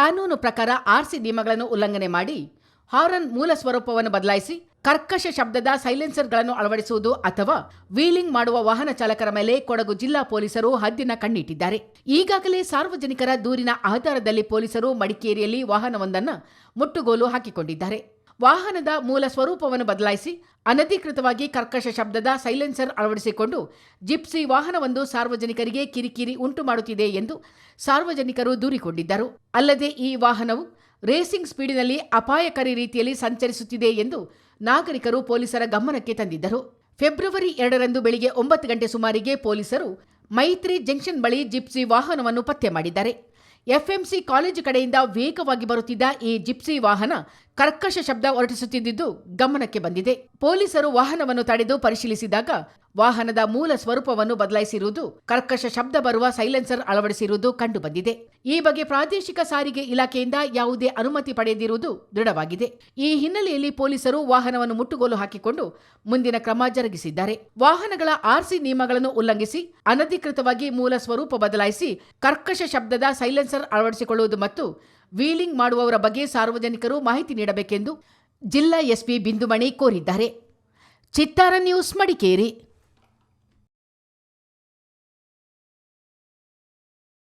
ಕಾನೂನು ಪ್ರಕಾರ ಆರ್ಸಿ ನಿಯಮಗಳನ್ನು ಉಲ್ಲಂಘನೆ ಮಾಡಿ ಹಾರನ್ ಮೂಲ ಸ್ವರೂಪವನ್ನು ಬದಲಾಯಿಸಿ ಕರ್ಕಶ ಶಬ್ದದ ಸೈಲೆನ್ಸರ್ಗಳನ್ನು ಅಳವಡಿಸುವುದು ಅಥವಾ ವೀಲಿಂಗ್ ಮಾಡುವ ವಾಹನ ಚಾಲಕರ ಮೇಲೆ ಕೊಡಗು ಜಿಲ್ಲಾ ಪೊಲೀಸರು ಹದ್ದಿನ ಕಣ್ಣಿಟ್ಟಿದ್ದಾರೆ. ಈಗಾಗಲೇ ಸಾರ್ವಜನಿಕರ ದೂರಿನ ಆಧಾರದಲ್ಲಿ ಪೊಲೀಸರು ಮಡಿಕೇರಿಯಲ್ಲಿ ವಾಹನವೊಂದನ್ನು ಮುಟ್ಟುಗೋಲು ಹಾಕಿಕೊಂಡಿದ್ದಾರೆ. ವಾಹನದ ಮೂಲ ಸ್ವರೂಪವನ್ನು ಬದಲಾಯಿಸಿ ಅನಧಿಕೃತವಾಗಿ ಕರ್ಕಶ ಶಬ್ದದ ಸೈಲೆನ್ಸರ್ ಅಳವಡಿಸಿಕೊಂಡು ಜಿಪ್ಸಿ ವಾಹನವೊಂದು ಸಾರ್ವಜನಿಕರಿಗೆ ಕಿರಿಕಿರಿ ಉಂಟು ಮಾಡುತ್ತಿದೆ ಎಂದು ಸಾರ್ವಜನಿಕರು ದೂರಿಕೊಂಡಿದ್ದರು. ಅಲ್ಲದೆ ಈ ವಾಹನವು ರೇಸಿಂಗ್ ಸ್ಪೀಡಿನಲ್ಲಿ ಅಪಾಯಕಾರಿ ರೀತಿಯಲ್ಲಿ ಸಂಚರಿಸುತ್ತಿದೆ ಎಂದು ನಾಗರಿಕರು ಪೊಲೀಸರ ಗಮನಕ್ಕೆ ತಂದಿದ್ದರು. ಫೆಬ್ರವರಿ ಎರಡರಂದು ಬೆಳಿಗ್ಗೆ ಒಂಬತ್ತು ಗಂಟೆ ಸುಮಾರಿಗೆ ಪೊಲೀಸರು ಮೈತ್ರಿ ಜಂಕ್ಷನ್ ಬಳಿ ಜಿಪ್ಸಿ ವಾಹನವನ್ನು ಪತ್ತೆ ಮಾಡಿದ್ದಾರೆ. ಎಫ್ಎಂಸಿ ಕಾಲೇಜು ಕಡೆಯಿಂದ ವೇಗವಾಗಿ ಬರುತ್ತಿದ್ದ ಈ ಜಿಪ್ಸಿ ವಾಹನ ಕರ್ಕಶ ಶಬ್ದ ಹೊರಟಿಸುತ್ತಿದ್ದುದು ಗಮನಕ್ಕೆ ಬಂದಿದೆ. ಪೊಲೀಸರು ವಾಹನವನ್ನು ತಡೆದು ಪರಿಶೀಲಿಸಿದಾಗ ವಾಹನದ ಮೂಲ ಸ್ವರೂಪವನ್ನು ಬದಲಾಯಿಸಿರುವುದು, ಕರ್ಕಶ ಶಬ್ದ ಬರುವ ಸೈಲೆನ್ಸರ್ ಅಳವಡಿಸಿರುವುದು ಕಂಡುಬಂದಿದೆ. ಈ ಬಗ್ಗೆ ಪ್ರಾದೇಶಿಕ ಸಾರಿಗೆ ಇಲಾಖೆಯಿಂದ ಯಾವುದೇ ಅನುಮತಿ ಪಡೆಯದಿರುವುದು ದೃಢವಾಗಿದೆ. ಈ ಹಿನ್ನೆಲೆಯಲ್ಲಿ ಪೊಲೀಸರು ವಾಹನವನ್ನು ಮುಟ್ಟುಗೋಲು ಹಾಕಿಕೊಂಡು ಮುಂದಿನ ಕ್ರಮ ಜರುಗಿಸಿದ್ದಾರೆ. ವಾಹನಗಳ ಆರ್ಸಿ ನಿಯಮಗಳನ್ನು ಉಲ್ಲಂಘಿಸಿ, ಅನಧಿಕೃತವಾಗಿ ಮೂಲ ಸ್ವರೂಪ ಬದಲಾಯಿಸಿ ಕರ್ಕಶ ಶಬ್ದದ ಸೈಲೆನ್ಸರ್ ಅಳವಡಿಸಿಕೊಳ್ಳುವುದು ಮತ್ತು ವೀಲಿಂಗ್ ಮಾಡುವವರ ಬಗ್ಗೆ ಸಾರ್ವಜನಿಕರು ಮಾಹಿತಿ ನೀಡಬೇಕೆಂದು ಜಿಲ್ಲಾ ಎಸ್ಪಿ ಬಿಂದುಮಣಿ ಕೋರಿದ್ದಾರೆ. ಚಿತ್ತಾರ ನ್ಯೂಸ್ ಮಡಿಕೇರಿ.